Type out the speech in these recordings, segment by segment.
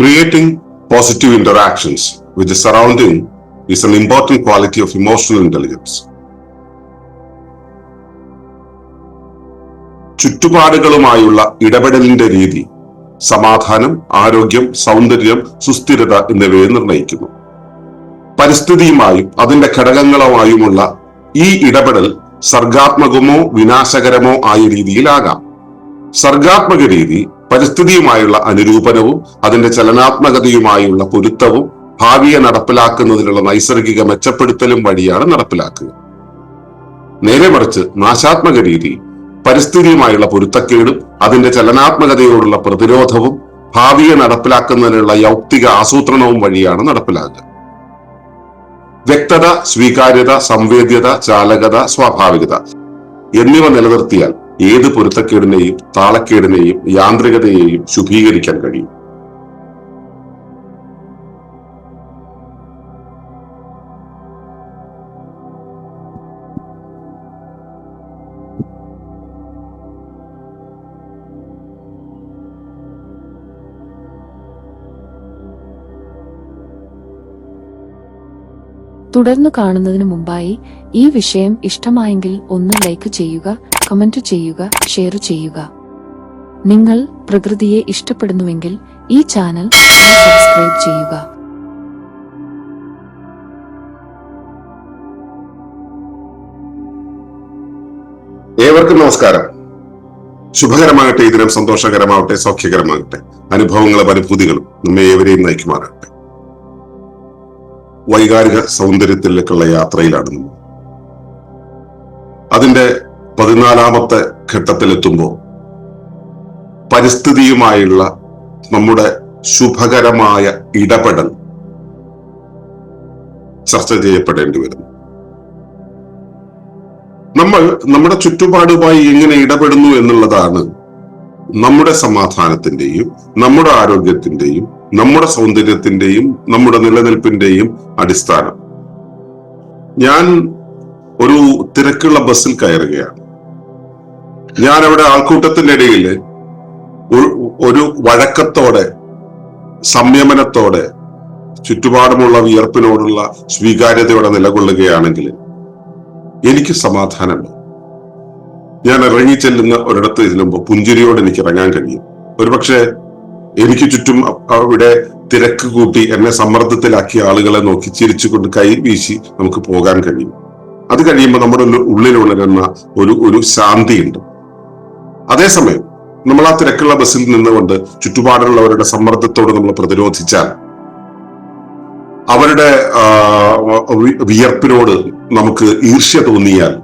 Creating positive interactions with the surrounding is an important quality of emotional intelligence. ചുറ്റുപാടുകളുമായുള്ള ഇടപെടലിന്റെ രീതി സമാധാനം ആരോഗ്യം സൗന്ദര്യം സുസ്ഥിരത എന്നിവയെ നിർണയിക്കുന്നു പരിസ്ഥിതിയുമായും അതിന്റെ ഘടകങ്ങളുമായുമുള്ള ഈ ഇടപെടൽ സർഗാത്മകമോ വിനാശകരമോ ആയ രീതിയിലാകാം സർഗാത്മക രീതി പരിസ്ഥിതിയുമായുള്ള അനുരൂപനവും അതിന്റെ ചലനാത്മകതയുമായുള്ള പൊരുത്തവും ഭാവിയെ നടപ്പിലാക്കുന്നതിനുള്ള നൈസർഗിക മെച്ചപ്പെടുത്തലും വഴിയാണ് നടപ്പിലാക്കുക. നേരെ മറിച്ച് നാശാത്മക രീതി പരിസ്ഥിതിയുമായുള്ള പൊരുത്തക്കേടും അതിന്റെ ചലനാത്മകതയോടുള്ള പ്രതിരോധവും ഭാവിയെ നടപ്പിലാക്കുന്നതിനുള്ള യൗക്തിക ആസൂത്രണവും വഴിയാണ് നടപ്പിലാക്കുക. വ്യക്തത സ്വീകാര്യത സംവേദ്യത ചാലകത സ്വാഭാവികത എന്നിവ നിലനിർത്തിയാൽ ഏത് പൊരുത്തക്കേടിനെയും താളക്കേടിനെയും യാന്ത്രികതയെയും ശുഭീകരിക്കാൻ കഴിയും. തുടർന്ന് കാണുന്നതിന് മുമ്പായി ഈ വിഷയം ഇഷ്ടമായെങ്കിൽ ഒന്ന് ലൈക്ക് ചെയ്യുക കമന്റ് ചെയ്യുക ഷെയർ ചെയ്യുക. നിങ്ങൾ പ്രകൃതിയെ ഇഷ്ടപ്പെടുന്നുവെങ്കിൽ ഈ ചാനൽ സബ്സ്ക്രൈബ് ചെയ്യുക. ഏവർക്കും നമസ്കാരം. ശുഭകരമാകട്ടെ ഈ ദിനം സന്തോഷകരമാവട്ടെ സൗഖ്യകരമാകട്ടെ. അനുഭവങ്ങളും അനുഭൂതികളും നമ്മെ ഏവരെയും നയിക്കുമാറാകട്ടെ. വൈകാരിക സൗന്ദര്യത്തിലേക്കുള്ള യാത്രയിലാണ് നമ്മൾ. അതിന്റെ പതിനാലാമത്തെ ഘട്ടത്തിലെത്തുമ്പോൾ പരിസ്ഥിതിയുമായുള്ള നമ്മുടെ ശുഭകരമായ ഇടപെടൽ ചർച്ച ചെയ്യപ്പെടേണ്ടി വരുന്നു. നമ്മൾ നമ്മുടെ ചുറ്റുപാടുമായി എങ്ങനെ ഇടപെടുന്നു എന്നുള്ളതാണ് നമ്മുടെ സമാധാനത്തിന്റെയും നമ്മുടെ ആരോഗ്യത്തിന്റെയും നമ്മുടെ സൗന്ദര്യത്തിന്റെയും നമ്മുടെ നിലനിൽപ്പിന്റെയും അടിസ്ഥാനം. ഞാൻ ഒരു തിരക്കുള്ള ബസ്സിൽ കയറുകയാണ്. ഞാൻ അവിടെ ആൾക്കൂട്ടത്തിന്റെ ഇടയിൽ ഒരു വഴക്കത്തോടെ സംയമനത്തോടെ ചുറ്റുപാടുമുള്ള വിയർപ്പിനോടുള്ള സ്വീകാര്യതയോടെ നിലകൊള്ളുകയാണെങ്കിൽ എനിക്ക് സമാധാനമുണ്ട്. ഞാൻ ഇറങ്ങിച്ചെല്ലുന്ന ഒരിടത്ത് ചെല്ലുമ്പോൾ പുഞ്ചിരിയോട് എനിക്ക് ഇറങ്ങാൻ കഴിയും. ഒരുപക്ഷെ എനിക്ക് ചുറ്റും അവിടെ തിരക്ക് കൂട്ടി എന്നെ സമ്മർദ്ദത്തിലാക്കിയ ആളുകളെ നോക്കി ചിരിച്ചുകൊണ്ട് കൈ വീശി നമുക്ക് പോകാൻ കഴിയും. അത് കഴിയുമ്പോൾ നമ്മുടെ ഉള്ളിൽ ഒരു ഒരു ശാന്തിയുണ്ട്. അതേസമയം നമ്മൾ ആ തിരക്കുള്ള ബസ്സിൽ നിന്നുകൊണ്ട് ചുറ്റുപാടുള്ളവരുടെ സമ്മർദ്ദത്തോട് നമ്മൾ പ്രതിരോധിച്ചാൽ അവരുടെ വിയർപ്പിനോട് നമുക്ക് ഈർഷ്യ തോന്നിയാൽ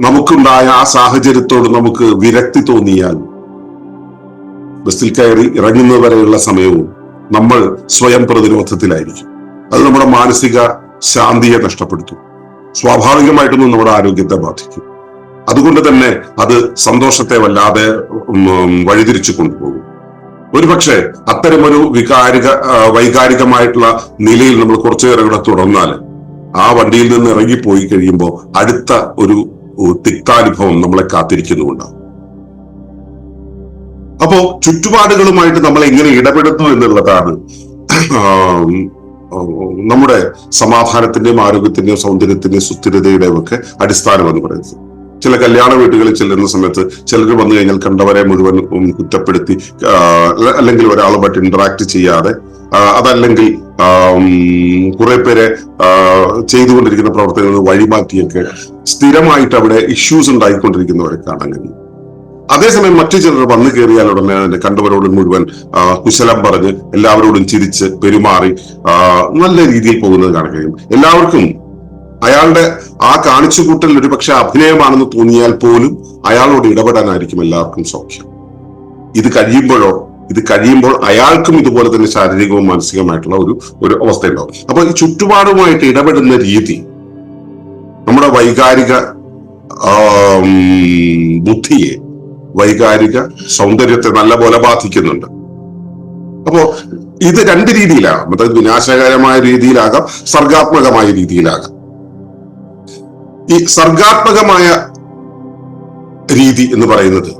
നമുക്കുണ്ടായ ആ സാഹചര്യത്തോട് നമുക്ക് വിരക്തി തോന്നിയാൽ ബസ്സിൽ കയറി ഇറങ്ങുന്നവരെയുള്ള സമയവും നമ്മൾ സ്വയം പ്രതിരോധത്തിലായിരിക്കും. അത് നമ്മുടെ മാനസിക ശാന്തിയെ നഷ്ടപ്പെടുത്തും. സ്വാഭാവികമായിട്ടൊന്നും നമ്മുടെ ആരോഗ്യത്തെ ബാധിക്കും. അതുകൊണ്ട് തന്നെ അത് സന്തോഷത്തെ വല്ലാതെ വഴിതിരിച്ചു കൊണ്ടുപോകും. ഒരുപക്ഷെ അത്തരമൊരു വികാരിക വൈകാരികമായിട്ടുള്ള നിലയിൽ നമ്മൾ കുറച്ചു നേരം കൂടെ തുടർന്നാൽ ആ വണ്ടിയിൽ നിന്ന് ഇറങ്ങിപ്പോയി കഴിയുമ്പോൾ അടുത്ത ഒരു തിക്താനുഭവം നമ്മളെ കാത്തിരിക്കുന്നുണ്ടാവും അപ്പോ ചുറ്റുപാടുകളുമായിട്ട് നമ്മൾ എങ്ങനെ ഇടപെടുന്നു എന്നുള്ളതാണ് നമ്മുടെ സമാധാനത്തിന്റെയും ആരോഗ്യത്തിന്റെയും സൗന്ദര്യത്തിന്റെയും സുസ്ഥിരതയുടെയും ഒക്കെ അടിസ്ഥാനം എന്ന് പറയുന്നത്. ചില കല്യാണ വീട്ടുകളിൽ ചെല്ലുന്ന സമയത്ത് ചിലർ വന്നു കഴിഞ്ഞാൽ കണ്ടവരെ മുഴുവൻ കുറ്റപ്പെടുത്തി അല്ലെങ്കിൽ ഒരാളുമായിട്ട് ഇന്ററാക്ട് ചെയ്യാതെ അതല്ലെങ്കിൽ കുറെ പേരെ ചെയ്തുകൊണ്ടിരിക്കുന്ന പ്രവർത്തനങ്ങൾ വഴിമാറ്റിയൊക്കെ സ്ഥിരമായിട്ട് അവിടെ ഇഷ്യൂസ് ഉണ്ടായിക്കൊണ്ടിരിക്കുന്നവരെ കാണാൻ കഴിയും. അതേസമയം മറ്റു ചിലർ വന്നു കയറിയാൽ ഉടനെ തന്നെ കണ്ടവരോട് മുഴുവൻ കുശലം പറഞ്ഞ് എല്ലാവരോടും ചിരിച്ച് പെരുമാറി നല്ല രീതിയിൽ പോകുന്നത് കാണാൻ കഴിയും. എല്ലാവർക്കും അയാളുടെ ആ കാണിച്ചുകൂട്ടൽ ഒരു പക്ഷെ അഭിനയമാണെന്ന് തോന്നിയാൽ പോലും അയാളോട് ഇടപെടാനായിരിക്കും എല്ലാവർക്കും സൗഖ്യം. ഇത് കഴിയുമ്പോഴോ ഇത് കഴിയുമ്പോൾ അയാൾക്കും ഇതുപോലെ തന്നെ ശാരീരികവും മാനസികമായിട്ടുള്ള ഒരു ഒരു അവസ്ഥ ഉണ്ടാവും അപ്പൊ ഈ ചുറ്റുപാടുമായിട്ട് ഇടപെടുന്ന രീതി നമ്മുടെ വൈകാരിക ബുദ്ധിയെ വൈകാരിക സൗന്ദര്യത്തെ നല്ലപോലെ ബാധിക്കുന്നുണ്ട്. അപ്പോ ഇത് രണ്ട് രീതിയിലാകാം. അതായത് വിനാശകരമായ രീതിയിലാകാം സർഗാത്മകമായ രീതിയിലാകാം. ഈ സർഗാത്മകമായ രീതി എന്ന് പറയുന്നത്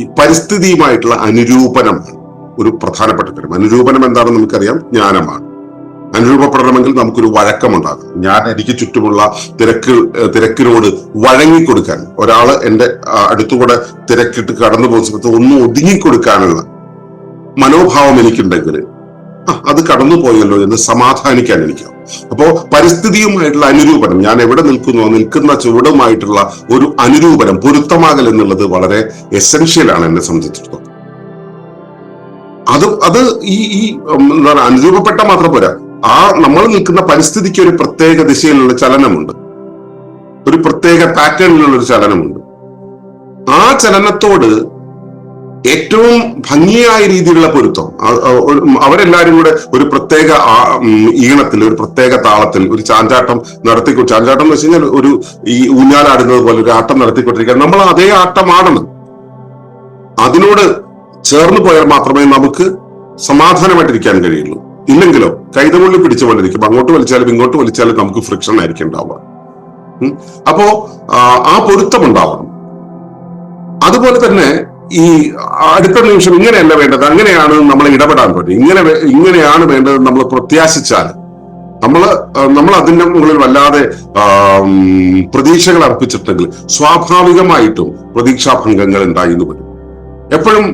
ഈ പരിസ്ഥിതിയുമായിട്ടുള്ള അനുരൂപനമാണ് ഒരു പ്രധാനപ്പെട്ട കാര്യം അനുരൂപനം എന്താണെന്ന് നമുക്കറിയാം? ജ്ഞാനമാണ്. അനുരൂപപ്പെടണമെങ്കിൽ നമുക്കൊരു വഴക്കമുണ്ടാകും ഞാൻ എനിക്ക് ചുറ്റുമുള്ള തിരക്ക് തിരക്കിനോട് വഴങ്ങിക്കൊടുക്കാൻ ഒരാൾ എന്റെ അടുത്തുകൂടെ തിരക്കിട്ട് കടന്നു പോകുന്ന സമയത്ത് ഒന്ന് ഒതുങ്ങിക്കൊടുക്കാനുള്ള മനോഭാവം എനിക്കുണ്ടെങ്കിൽ അത് കടന്നു പോയല്ലോ എന്ന് സമാധാനിക്കാൻ എനിക്കാവും അപ്പോ പരിസ്ഥിതിയുമായിട്ടുള്ള അനുരൂപണം ഞാൻ എവിടെ നിൽക്കുന്നു നിൽക്കുന്ന ചുവടുമായിട്ടുള്ള ഒരു അനുരൂപണം പൊരുത്തമാകൽ എന്നുള്ളത് വളരെ എസെൻഷ്യൽ ആണ് എന്നെ സംബന്ധിച്ചിടത്തോളം. അത് അത് ഈ ഈ എന്താ എന്താണ് അനുരൂപപ്പെട്ട മാത്രം പോരാ. ആ നമ്മൾ നിൽക്കുന്ന പരിസ്ഥിതിക്ക് ഒരു പ്രത്യേക ദിശയിലുള്ള ചലനമുണ്ട്. ഒരു പ്രത്യേക പാറ്റേണിലുള്ള ഒരു ചലനമുണ്ട്. ആ ചലനത്തോട് ഏറ്റവും ഭംഗിയായ രീതിയിലുള്ള പൊരുത്തം. അവരെല്ലാവരും കൂടെ ഒരു പ്രത്യേക ഈണത്തിൽ ഒരു പ്രത്യേക താളത്തിൽ ഒരു ചാഞ്ചാട്ടം നടത്തി ചാഞ്ചാട്ടം എന്ന് വെച്ച് കഴിഞ്ഞാൽ ഒരു ഈ ഊഞ്ഞാലാടുന്നത് പോലെ ഒരു ആട്ടം നടത്തിക്കൊണ്ടിരിക്കുക നമ്മൾ അതേ ആട്ടം ആടണം അതിനോട് ചേർന്ന് പോയാൽ മാത്രമേ നമുക്ക് സമാധാനമായിട്ടിരിക്കാൻ കഴിയുള്ളൂ. ഇല്ലെങ്കിലോ കൈതമുള്ളി പിടിച്ച പോലെ ഇരിക്കും അങ്ങോട്ട് വലിച്ചാലും ഇങ്ങോട്ട് വലിച്ചാലും നമുക്ക് ഫ്രിക്ഷൻ ആയിരിക്കും ഉണ്ടാവുക. അപ്പോ ആ പൊരുത്തം ഉണ്ടാവണം. അതുപോലെ തന്നെ ഈ അടുത്ത നിമിഷം ഇങ്ങനെയല്ല വേണ്ടത്. അങ്ങനെയാണ് നമ്മൾ ഇടപെടാൻ പറ്റും ഇങ്ങനെ ഇങ്ങനെയാണ് വേണ്ടത് നമ്മൾ പ്രത്യാശിച്ചാൽ നമ്മൾ നമ്മൾ അതിന്റെ മുകളിൽ വല്ലാതെ പ്രതീക്ഷകൾ അർപ്പിച്ചിട്ടെങ്കിൽ സ്വാഭാവികമായിട്ടും പ്രതീക്ഷാഭംഗങ്ങൾ ഉണ്ടായി എന്ന് എപ്പോഴും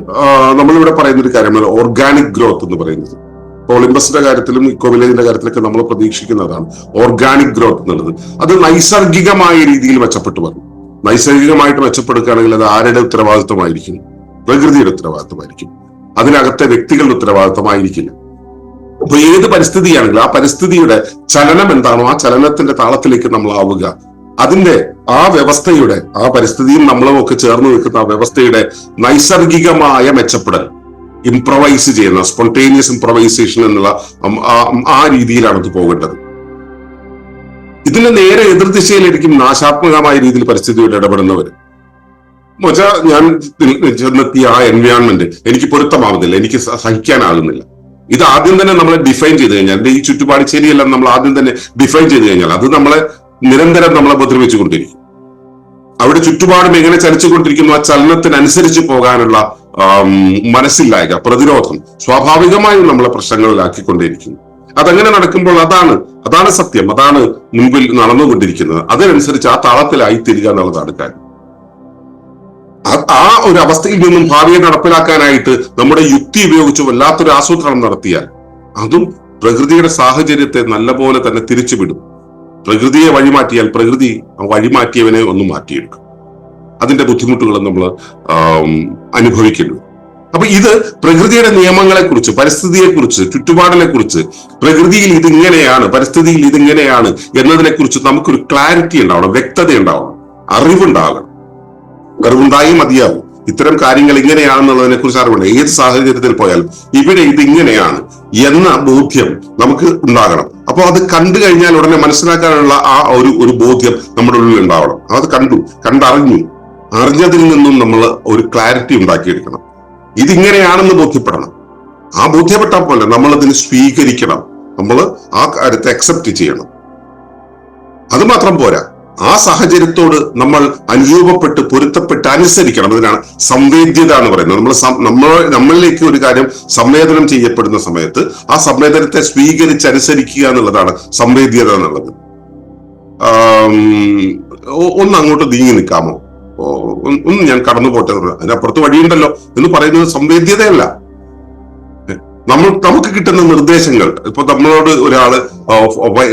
നമ്മളിവിടെ പറയുന്ന ഒരു കാര്യമാണ് ഓർഗാനിക് ഗ്രോത്ത് എന്ന് പറയുന്നത്. ഒളിമ്പസിന്റെ കാര്യത്തിലും ഇക്കോ വില്ലേജിന്റെ കാര്യത്തിലൊക്കെ നമ്മൾ പ്രതീക്ഷിക്കുന്നതാണ് ഓർഗാനിക് ഗ്രോത്ത് എന്നുള്ളത്. അത് നൈസർഗികമായ രീതിയിൽ മെച്ചപ്പെട്ടു വരും നൈസർഗികമായിട്ട് മെച്ചപ്പെടുകയാണെങ്കിൽ അത് ആരുടെ ഉത്തരവാദിത്വമായിരിക്കും? പ്രകൃതിയുടെ ഉത്തരവാദിത്വമായിരിക്കും. അതിനകത്തെ വ്യക്തികളുടെ ഉത്തരവാദിത്വമായിരിക്കില്ല. അപ്പൊ ഏത് പരിസ്ഥിതിയാണെങ്കിലും ആ പരിസ്ഥിതിയുടെ ചലനം എന്താണോ ആ ചലനത്തിന്റെ താളത്തിലേക്ക് നമ്മൾ ആവുക. അതിന്റെ ആ വ്യവസ്ഥയുടെ ആ പരിസ്ഥിതിയും നമ്മളും ഒക്കെ ചേർന്ന് നിൽക്കുന്ന ആ വ്യവസ്ഥയുടെ നൈസർഗികമായ മെച്ചപ്പെടൽ ഇംപ്രവൈസ് ചെയ്യുന്ന സ്പോണ്ടേനിയസ് ഇംപ്രവൈസേഷൻ എന്നുള്ള ആ- ആ രീതിയിലാണ് ഇത് പോകേണ്ടത്. ഇതിന് നേരെ എതിർദിശയിലായിരിക്കും നാശാത്മകമായ രീതിയിൽ പരിസ്ഥിതിയോട് ഇടപെടുന്നവർ മൊച്ച ഞാൻ ചെന്നെത്തിയ ആ എൻവയോൺമെന്റ് എനിക്ക് പൊരുത്തമാവുന്നില്ല എനിക്ക് സഹിക്കാനാകുന്നില്ല. ഇത് ആദ്യം തന്നെ നമ്മൾ ഡിഫൈൻ ചെയ്ത് കഴിഞ്ഞാൽ ഈ ചുറ്റുപാട് ശരിയെല്ലാം നമ്മൾ ആദ്യം തന്നെ ഡിഫൈൻ ചെയ്ത് കഴിഞ്ഞാൽ അത് നമ്മളെ നിരന്തരം നമ്മളെ ഉപദ്രവിച്ചുകൊണ്ടിരിക്കും. അവിടെ ചുറ്റുപാടും എങ്ങനെ ചലിച്ചുകൊണ്ടിരിക്കുന്നു ആ ചലനത്തിനനുസരിച്ച് പോകാനുള്ള മനസ്സില്ലായക പ്രതിരോധം സ്വാഭാവികമായും നമ്മളെ പ്രശ്നങ്ങളിലാക്കിക്കൊണ്ടേയിരിക്കുന്നു. അതങ്ങനെ നടക്കുമ്പോൾ അതാണ് അതാണ് സത്യം അതാണ് മുൻപിൽ നടന്നുകൊണ്ടിരിക്കുന്നത്. അതിനനുസരിച്ച് ആ താളത്തിലായി തീരുക എന്നുള്ളതാണ് കാര്യം. ആ- ഒരു അവസ്ഥയിൽ നിന്നും ഭാവിയെ നടപ്പിലാക്കാനായിട്ട് നമ്മുടെ യുക്തി ഉപയോഗിച്ച് വല്ലാത്തൊരു ആസൂത്രണം നടത്തിയാൽ അതും പ്രകൃതിയുടെ സാഹചര്യത്തെ നല്ലപോലെ തന്നെ തിരിച്ചുവിടും. പ്രകൃതിയെ വഴിമാറ്റിയാൽ പ്രകൃതി വഴിമാറ്റിയവനെ ഒന്ന് മാറ്റിയെടുക്കും. അതിന്റെ ബുദ്ധിമുട്ടുകൾ നമ്മൾ അനുഭവിക്കുന്നു അപ്പൊ ഇത് പ്രകൃതിയുടെ നിയമങ്ങളെ കുറിച്ച് പരിസ്ഥിതിയെ കുറിച്ച് ചുറ്റുപാടിനെ കുറിച്ച് പ്രകൃതിയിൽ ഇതിങ്ങനെയാണ് പരിസ്ഥിതിയിൽ ഇതിങ്ങനെയാണ് എന്നതിനെ കുറിച്ച് നമുക്കൊരു ക്ലാരിറ്റി ഉണ്ടാവണം വ്യക്തത ഉണ്ടാവണം അറിവുണ്ടാകണം. അറിവുണ്ടായി മതിയാവും. ഇത്തരം കാര്യങ്ങൾ ഇങ്ങനെയാണെന്നുള്ളതിനെ കുറിച്ച് അറിവുണ്ട്. ഏത് സാഹചര്യത്തിൽ പോയാലും ഇവിടെ ഇത് ഇങ്ങനെയാണ് എന്ന ബോധ്യം നമുക്ക് ഉണ്ടാകണം. അപ്പോൾ അത് കണ്ടു കഴിഞ്ഞാൽ ഉടനെ മനസ്സിലാക്കാനുള്ള ആ ഒരു ഒരു ബോധ്യം നമ്മുടെ ഉള്ളിൽ ഉണ്ടാവണം. അത് കണ്ടു കണ്ടറിഞ്ഞു. അറിഞ്ഞതിൽ നിന്നും നമ്മൾ ഒരു ക്ലാരിറ്റി ഉണ്ടാക്കിയെടുക്കണം. ഇതിങ്ങനെയാണെന്ന് ബോധ്യപ്പെടണം. ആ ബോധ്യപ്പെട്ടാൽ പോലെ നമ്മൾ അതിന് സ്വീകരിക്കണം. നമ്മൾ ആ കാര്യത്തെ അക്സെപ്റ്റ് ചെയ്യണം. അതുമാത്രം പോരാ. ആ സാഹചര്യത്തോട് നമ്മൾ അനുരൂപപ്പെട്ട് പൊരുത്തപ്പെട്ട് അനുസരിക്കണം. അതിനാണ് സംവേദ്യത എന്ന് പറയുന്നത്. നമ്മൾ നമ്മൾ നമ്മളിലേക്ക് ഒരു കാര്യം സംവേദനം ചെയ്യപ്പെടുന്ന സമയത്ത് ആ സംവേദനത്തെ സ്വീകരിച്ച് അനുസരിക്കുക എന്നുള്ളതാണ് സംവേദ്യത എന്നുള്ളത്. ഒന്ന് അങ്ങോട്ട് നീങ്ങി നിൽക്കാമോ? ഒന്ന് ഞാൻ കടന്നു പോട്ടെ. അതിനപ്പുറത്ത് വഴിയുണ്ടല്ലോ എന്ന് പറയുന്നത് സംവേദ്യതയല്ല. നമ്മൾ നമുക്ക് കിട്ടുന്ന നിർദ്ദേശങ്ങൾ. ഇപ്പൊ നമ്മളോട് ഒരാൾ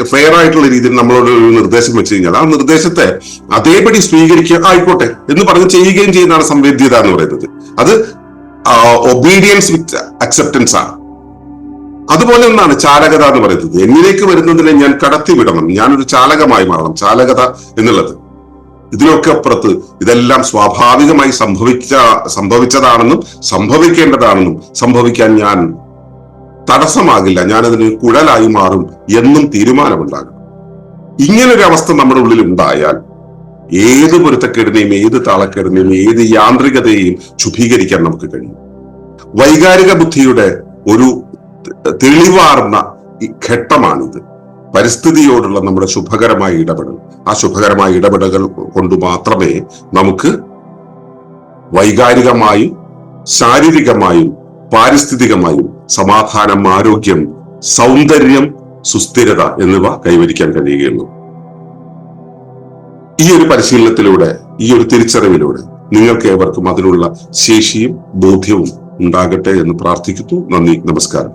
ഫെയർ ആയിട്ടുള്ള രീതിയിൽ നമ്മളോട് ഒരു നിർദ്ദേശം വെച്ച് കഴിഞ്ഞാൽ ആ നിർദ്ദേശത്തെ അതേപടി സ്വീകരിക്കുക ആയിക്കോട്ടെ എന്ന് പറഞ്ഞ് ചെയ്യുകയും ചെയ്യുന്നതാണ് സംവേദ്യത എന്ന് പറയുന്നത്. അത് ഒബീഡിയൻസ് വിത്ത് അക്സെപ്റ്റൻസ് ആണ്. അതുപോലെ ഒന്നാണ് ചാലകത എന്ന് പറയുന്നത്. എന്നിലേക്ക് വരുന്നതിനെ ഞാൻ കടത്തിവിടണം. ഞാനൊരു ചാലകമായി മാറണം. ചാലകത എന്നുള്ളത്. ഇതിനൊക്കെ അപ്പുറത്ത് ഇതെല്ലാം സ്വാഭാവികമായി സംഭവിച്ച സംഭവിച്ചതാണെന്നും സംഭവിക്കേണ്ടതാണെന്നും സംഭവിക്കാൻ ഞാൻ തടസ്സമാകില്ല. ഞാനതിന് കുഴലായി മാറും എന്നും തീരുമാനമുണ്ടാകും ഇങ്ങനൊരു അവസ്ഥ നമ്മുടെ ഉള്ളിൽ ഉണ്ടായാൽ ഏത് പൊരുത്തക്കേടിനെയും ഏത് താളക്കേടിനെയും ഏത് യാന്ത്രികതയെയും ശുഭീകരിക്കാൻ നമുക്ക് കഴിയും. വൈകാരിക ബുദ്ധിയുടെ ഒരു തെളിവാർന്ന ഘട്ടമാണിത്. പരിസ്ഥിതിയോടുള്ള നമ്മുടെ ശുഭകരമായ ഇടപെടൽ. ആ ശുഭകരമായ ഇടപെടലുകൾ കൊണ്ട് മാത്രമേ നമുക്ക് വൈകാരികമായും ശാരീരികമായും പാരിസ്ഥിതികമായും സമാധാനം ആരോഗ്യം സൗന്ദര്യം സുസ്ഥിരത എന്നിവ കൈവരിക്കാൻ കഴിയുകയുള്ളൂ. ഈ ഒരു പരിശീലനത്തിലൂടെ ഈ ഒരു തിരിച്ചറിവിലൂടെ നിങ്ങൾക്ക് ഏവർക്കും അതിനുള്ള ശേഷിയും ബോധ്യവും ഉണ്ടാകട്ടെ എന്ന് പ്രാർത്ഥിക്കുന്നു. നന്ദി നമസ്കാരം.